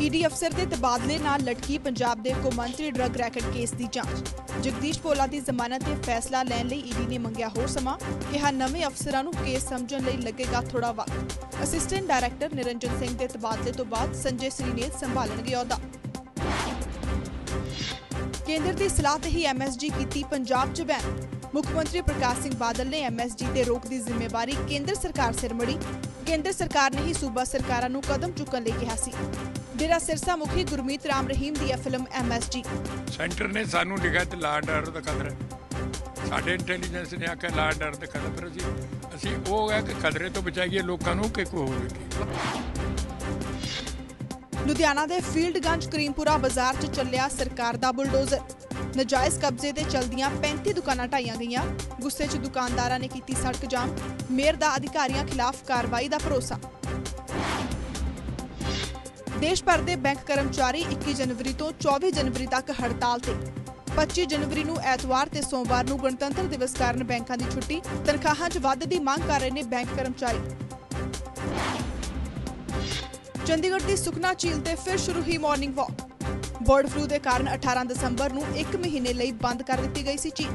ED ਅਫਸਰ ਦੇ ਤਬਾਦਲੇ ਨਾਲ ਲਟਕੀ ਪੰਜਾਬ ਦੇ ਕੌਮਾਂਤਰੀ ਡਰੱਗ ਰੈਕਟ ਕੇਸ ਦੀ ਜਾਂਚ। ਜਗਦੀਸ਼ ਭੋਲਾ ਦੀ ਜ਼ਮਾਨਤ ਤੇ ਫੈਸਲਾ ਲੈਣ ਲਈ ਈਡੀ ਨੇ ਮੰਗਿਆ ਹੋਰ ਸਮਾਂ, ਕਿਹਾ ਨਵੇਂ ਅਫਸਰਾਂ ਨੂੰ ਕੇਸ ਸਮਝਣ ਲਈ ਲੱਗੇਗਾ ਥੋੜਾ ਵਕਤ। ਅਸਿਸਟੈਂਟ ਡਾਇਰੈਕਟਰ ਨਿਰੰਜਨ ਸਿੰਘ ਦੇ ਤਬਾਦਲੇ ਤੋਂ ਬਾਅਦ ਸੰਜੇ ਸ੍ਰੀਨੇਤ ਸੰਭਾਲਣਗੇ ਅਹੁਦਾ। ਕੇਂਦਰ ਦੀ ਸਲਾਹ ਤੇ ਹੀ ਐਮਐਸਜੀ ਕੀਤੀ ਪੰਜਾਬ 'ਚ ਬੈਨ ਮੁੱਖ ਮੰਤਰੀ ਪ੍ਰਕਾਸ਼ ਸਿੰਘ ਬਾਦਲ ਨੇ ਐਮਐਸਜੀ ਤੇ ਰੋਕ ਦੀ ਜ਼ਿੰਮੇਵਾਰੀ ਕੇਂਦਰ ਸਰਕਾਰ ਸਿਰ ਮੜੀ। ਕੇਂਦਰ ਸਰਕਾਰ ਨੇ ਹੀ ਸੂਬਾ ਸਰਕਾਰਾਂ ਨੂੰ ਕਦਮ ਚੁੱਕਣ ਲਈ ਕਿਹਾ ਸੀ। ਡੇਰਾ ਸਿਰਸਾ ਮੁਖੀ ਗੁਰਮੀਤ ਰਾਮ ਰਹੀਮ ਦੀ ਇਹ ਫਿਲਮ ਐਮਐਸਜੀ ਸੈਂਟਰ ਨੇ ਸਾਨੂੰ ਲਿਖਿਆ ਤੇ ਲਾਅ ਐਂਡ ਦਾ ਖਤਰਾ। ਸਾਡੇ ਇੰਟੈਲੀਜੈਂਸ ਨੇ ਆਖਿਆ ਲਾਅ ਐਂਡ ਦਾ ਖਤਰਾ। ਅਸੀਂ ਅਸੀਂ ਉਹ ਹੈ ਕਿ ਖਤਰੇ ਤੋਂ ਬਚਾਈਏ ਲੋਕਾਂ ਨੂੰ ਕਿ ਕੋਈ ਹੋਵੇਗੀ ਲੁਧਿਆਣਾ ਦੇ ਫੀਲਡਗੰਜ ਕਰੀਮਪੁਰਾ ਬਾਜ਼ਾਰ 'ਚ ਚੱਲਿਆ ਸਰਕਾਰ ਦਾ ਬੁਲਡੋਜ਼ਰ। ਨਜਾਇਜ਼ ਕਬਜ਼ੇ ਤੇ ਚਲਦੀਆਂ 35 ਦੁਕਾਨਾਂ ਢਾਈਆਂ ਗਈਆਂ। ਗੁੱਸੇ 'ਚ ਦੁਕਾਨਦਾਰਾਂ ਨੇ ਕੀਤੀ ਸੜਕ ਜਾਮ। ਮੇਅਰ ਦਾ ਅਧਿਕਾਰੀਆਂ ਖਿਲਾਫ ਕਾਰਵਾਈ ਦਾ ਭਰੋਸਾ। ਦੇਸ਼ ਭਰ ਦੇ ਬੈਂਕ ਕਰਮਚਾਰੀ 21 ਜਨਵਰੀ ਤੋਂ 24 ਜਨਵਰੀ ਤੱਕ ਹੜਤਾਲ ਤੇ। 25 ਜਨਵਰੀ ਨੂੰ ਐਤਵਾਰ ਤੇ ਸੋਮਵਾਰ ਨੂੰ ਗਣਤੰਤਰ ਦਿਵਸ ਕਾਰਨ ਬੈਂਕਾਂ ਦੀ ਛੁੱਟੀ। ਤਨਖਾਹਾਂ 'ਚ ਵਾਧੇ ਦੀ ਮੰਗ ਕਰ ਰਹੇ ਨੇ ਬੈਂਕ ਕਰਮਚਾਰੀ। ਚੰਡੀਗੜ੍ਹ ਦੀ ਸੁਖਨਾ ਝੀਲ ਤੇ ਫਿਰ ਸ਼ੁਰੂ ਹੀ ਮਾਰਨਿੰਗ ਵਾਕ ਬਰਡ ਫਲੂ ਦੇ ਕਾਰਨ 18 ਦਸੰਬਰ ਨੂੰ 1 ਮਹੀਨੇ ਲਈ ਬੰਦ ਕਰ ਦਿੱਤੀ ਗਈ ਸੀ ਝੀਲ।